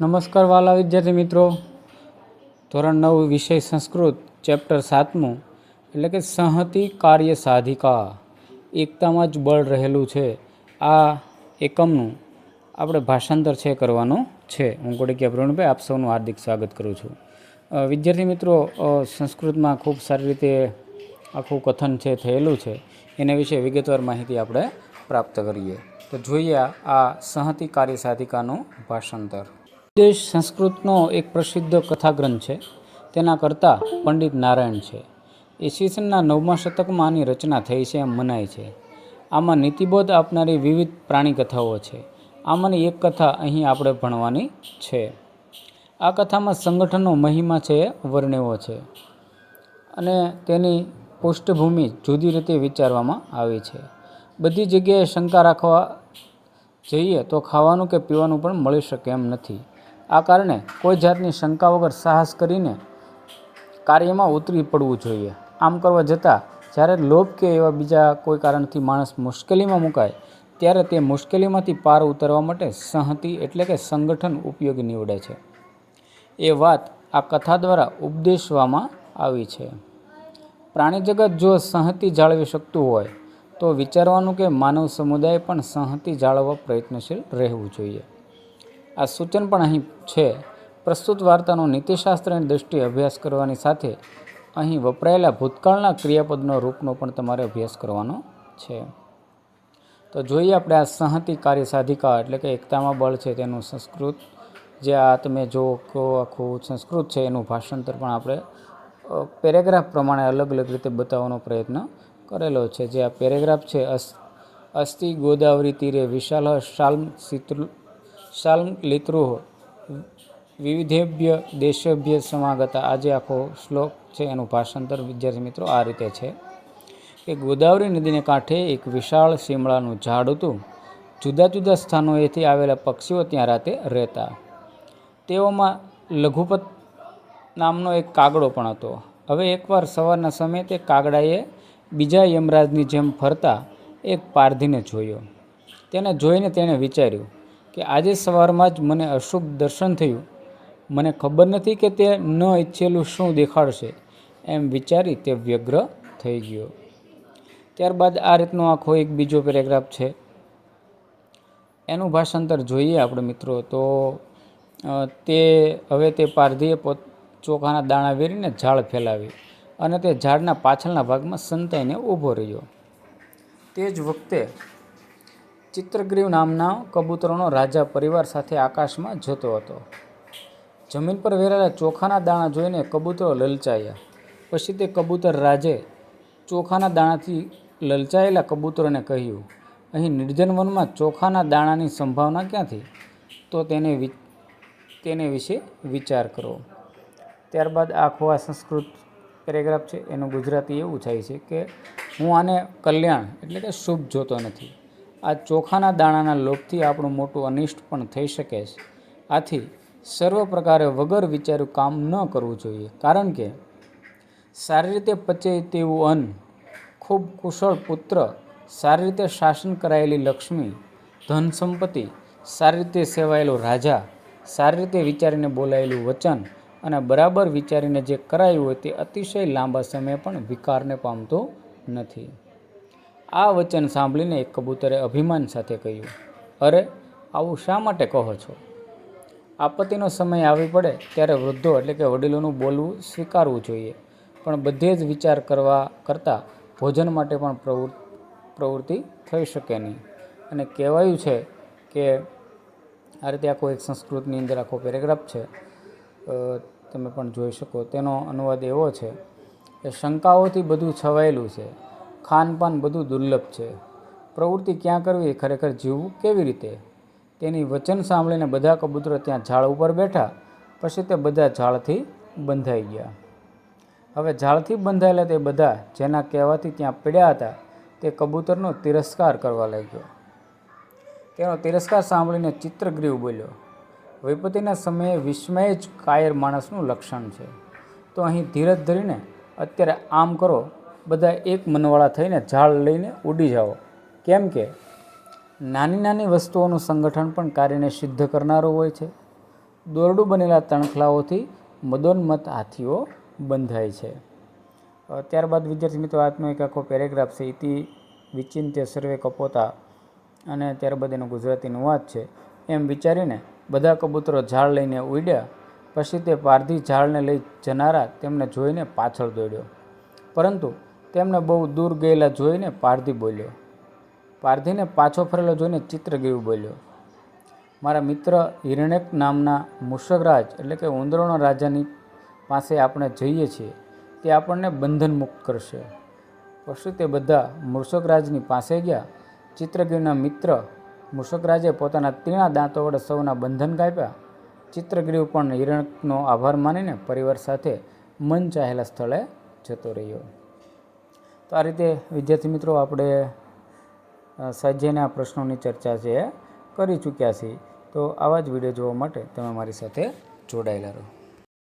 નમસ્કાર વાલા વિદ્યાર્થી મિત્રો. ધોરણ નવ, વિષય સંસ્કૃત, ચેપ્ટર સાતમું, એટલે કે સંહતિ કાર્ય સાધિકા. એકતામાં જ બળ રહેલું છે. આ એકમનું આપણે ભાષાંતર છે કરવાનું છે. હું કોડિકિયા પ્રવીણભાઈ આપ સૌનું હાર્દિક સ્વાગત કરું છું. વિદ્યાર્થી મિત્રો સંસ્કૃતમાં ખૂબ સારી રીતે આખું કથન છે, થયેલું છે. એના વિશે વિગતવાર માહિતી આપણે પ્રાપ્ત કરીએ. તો જોઈએ આ સંહતિ કાર્ય સાધિકાનું ભાષાંતર. દેશ સંસ્કૃતનો એક પ્રસિદ્ધ કથાગ્રંથ છે. તેના કરતા પંડિત નારાયણ છે. ઈસવીસનના નવમા શતકમાં આની રચના થઈ છે એમ મનાય છે. આમાં નીતિબોધ આપનારી વિવિધ પ્રાણી કથાઓ છે. આમાંની એક કથા અહીં આપણે ભણવાની છે. આ કથામાં સંગઠનનો મહિમા છે એ વર્ણવ્યો છે અને તેની પૃષ્ઠભૂમિ જુદી રીતે વિચારવામાં આવી છે. બધી જગ્યાએ શંકા રાખવા જઈએ તો ખાવાનું કે પીવાનું પણ મળી શકે એમ નથી. આ કારણે કોઈ જાતની શંકા વગર સાહસ કરીને કાર્યમાં ઉતરી પડવું જોઈએ. આમ કરવા જતાં, જ્યારે લોભ કે એવા બીજા કોઈ કારણથી માણસ મુશ્કેલીમાં મુકાય, ત્યારે તે મુશ્કેલીમાંથી પાર ઉતરવા માટે સંહતિ એટલે કે સંગઠન ઉપયોગી નીવડે છે. એ વાત આ કથા દ્વારા ઉપદેશવામાં આવી છે. પ્રાણી જગત જો સંહતિ જાળવી શકતું હોય, તો વિચારવાનું કે માનવ સમુદાય પણ સંહતિ જાળવવા પ્રયત્નશીલ રહેવું જોઈએ. આ સૂચન પણ અહીં છે. પ્રસ્તુત વાર્તાનો નીતિશાસ્ત્રની દૃષ્ટિએ અભ્યાસ કરવાની સાથે અહીં વપરાયેલા ભૂતકાળના ક્રિયાપદનો રૂપનો પણ તમારે અભ્યાસ કરવાનો છે. તો જોઈએ આપણે આ સંહતિ કાર્ય સાધિકા એટલે કે એકતામાં બળ છે તેનું સંસ્કૃત. જે આ તમે જો આખું સંસ્કૃત છે એનું ભાષાંતર પણ આપણે પેરેગ્રાફ પ્રમાણે અલગ અલગ રીતે બતાવવાનો પ્રયત્ન કરેલો છે. જે આ પેરેગ્રાફ છે, અસ અસ્તિ ગોદાવરી તીરે વિશાલ શાલ્મ શીતૃ શાલ્મ લિતૃહ વિવિધેભ્ય દેશેભ્ય સમાગતા. આજે આખો શ્લોક છે, એનું ભાષાંતર. વિદ્યાર્થી મિત્રો, આ રીતે છે. કે ગોદાવરી નદીને કાંઠે એક વિશાળ શિમળાનું ઝાડ હતું. જુદા જુદા સ્થાનોએથી આવેલા પક્ષીઓ ત્યાં રાતે રહેતા. તેઓમાં લઘુપત નામનો એક કાગડો પણ હતો. હવે એકવાર સવારના સમયે તે કાગડાએ બીજા યમરાજની જેમ ફરતા એક પારધીને જોયો. તેને જોઈને તેણે વિચાર્યું કે આજે સવારમાં જ મને અશુભ દર્શન થયું. મને ખબર નથી કે તે ન ઈચ્છેલું શું દેખાડશે. એમ વિચારી તે વ્યગ્ર થઈ ગયો. ત્યારબાદ આ રીતનો આખો એક બીજો પેરેગ્રાફ છે. એનું ભાષાંતર જોઈએ આપણે મિત્રો. તો તે, હવે તે પારધીએ પોત, ચોખાના દાણા વેરીને ઝાડ ફેલાવી અને તે ઝાડના પાછળના ભાગમાં સંતાઈને ઊભો રહ્યો. તે જ વખતે ચિત્રગ્રીવ નામના કબૂતરોનો રાજા પરિવાર સાથે આકાશમાં જતો હતો. જમીન પર વેરાયેલા ચોખાના દાણા જોઈને કબૂતરો લલચાયા. પછી તે કબૂતર રાજે ચોખાના દાણાથી લલચાયેલા કબૂતરોને કહ્યું, અહીં નિર્જન વનમાં ચોખાના દાણાની સંભાવના ક્યાંથી? તો તેને તેને વિશે વિચાર કરો. ત્યારબાદ આખો આ સંસ્કૃત પેરેગ્રાફ છે. એનું ગુજરાતી એવું થાય છે કે, હું આને કલ્યાણ એટલે કે શુભ જોતો નથી. આ ચોખાના દાણાના લોભથી આપણું મોટું અનિષ્ટ પણ થઈ શકે છે. આથી સર્વ પ્રકારે વગર વિચાર્યું કામ ન કરવું જોઈએ. કારણ કે સારી રીતે પચે તેવું અન્ન, ખૂબ કુશળ પુત્ર, સારી રીતે શાસન કરાયેલી લક્ષ્મી, ધન સંપત્તિ, સારી રીતે સેવાયેલો રાજા, સારી રીતે વિચારીને બોલાયેલું વચન અને બરાબર વિચારીને જે કરાયું હોય તે અતિશય લાંબા સમય પણ વિકારને પામતો નથી. આ વચન સાંભળીને એક કબૂતરે અભિમાન સાથે કહ્યું, અરે, આવું શા માટે કહો છો? આપત્તિનો સમય આવી પડે ત્યારે વૃદ્ધો એટલે કે વડીલોનું બોલવું સ્વીકારવું જોઈએ, પણ બધે જ વિચાર કરવા કરતાં ભોજન માટે પણ પ્રવૃ- પ્રવૃત્તિ થઈ શકે નહીં. અને કહેવાયું છે કે, આ રીતે આખો એક સંસ્કૃતની અંદર આખો પેરેગ્રાફ છે તમે પણ જોઈ શકો. તેનો અનુવાદ એવો છે કે, શંકાઓથી બધું છવાયેલું છે. ખાનપાન બધું દુર્લભ છે. પ્રવૃત્તિ ક્યાં કરવી ખરેખર જીવવું કેવી રીતે? તેની વચન સાંભળીને બધા કબૂતરો ત્યાં ઝાડ ઉપર બેઠા, પછી તે બધા ઝાડથી બંધાઈ ગયા. હવે ઝાડથી બંધાયેલા તે બધા જેના કહેવાથી ત્યાં પડ્યા હતા, તે કબૂતરનો તિરસ્કાર કરવા લાગ્યો. તેનો તિરસ્કાર સાંભળીને ચિત્રગ્રીવ બોલ્યો, વિપત્તિના સમયે વિસ્મય જ કાયર માણસનું લક્ષણ છે. તો અહીં ધીરજ ધરીને અત્યારે આમ કરો બધા એક મનવાળા થઈને ઝાડ લઈને ઉડી જાઓ. કેમ કે નાની નાની વસ્તુઓનું સંગઠન પણ કાર્યને સિદ્ધ કરનારું હોય છે. દોરડું બનેલા તણખલાઓથી મદોન્મત હાથીઓ બંધાય છે. ત્યારબાદ વિદ્યાર્થી મિત્રો, આજનો એક આખો પેરેગ્રાફ છે ઇતિ વિચિંત્ય સર્વે કપોતા અને ત્યારબાદ એનો ગુજરાતી અનુવાદ છે. એમ વિચારીને બધા કબૂતરો ઝાડ લઈને ઉડ્યા, પછી તે પારધી ઝાડને લઈ જનારા તેમને જોઈને પાછળ દોડ્યો. પરંતુ તેમને બહુ દૂર ગયેલા જોઈને પારધી બોલ્યો, પારધીને પાછો ફરેલો જોઈને ચિત્રગીરી બોલ્યો. મારા મિત્ર હિરણેક નામના મૂષકરાજ એટલે કે ઉંદરોના રાજાની પાસે આપણે જઈએ છીએ, તે આપણને બંધન મુક્ત કરશે. પછી તે બધા મૂષકરાજની પાસે ગયા. ચિત્રગીરના મિત્ર મૂષકરાજે પોતાના તીણા દાંતો વડે સૌના બંધન કાપ્યા. ચિત્રગીરી પણ હિરણ્યકનો આભાર માનીને પરિવાર સાથે મન ચાહેલા સ્થળે જતો રહ્યો. તો આ રીતે વિદ્યાર્થી મિત્રો આપણે સ્વાધ્યાયના પ્રશ્નોની ચર્ચા છે, કરી ચૂક્યા છીએ. તો આવા જ વીડિયો જોવા માટે તમે મારી સાથે જોડાયેલા રહો.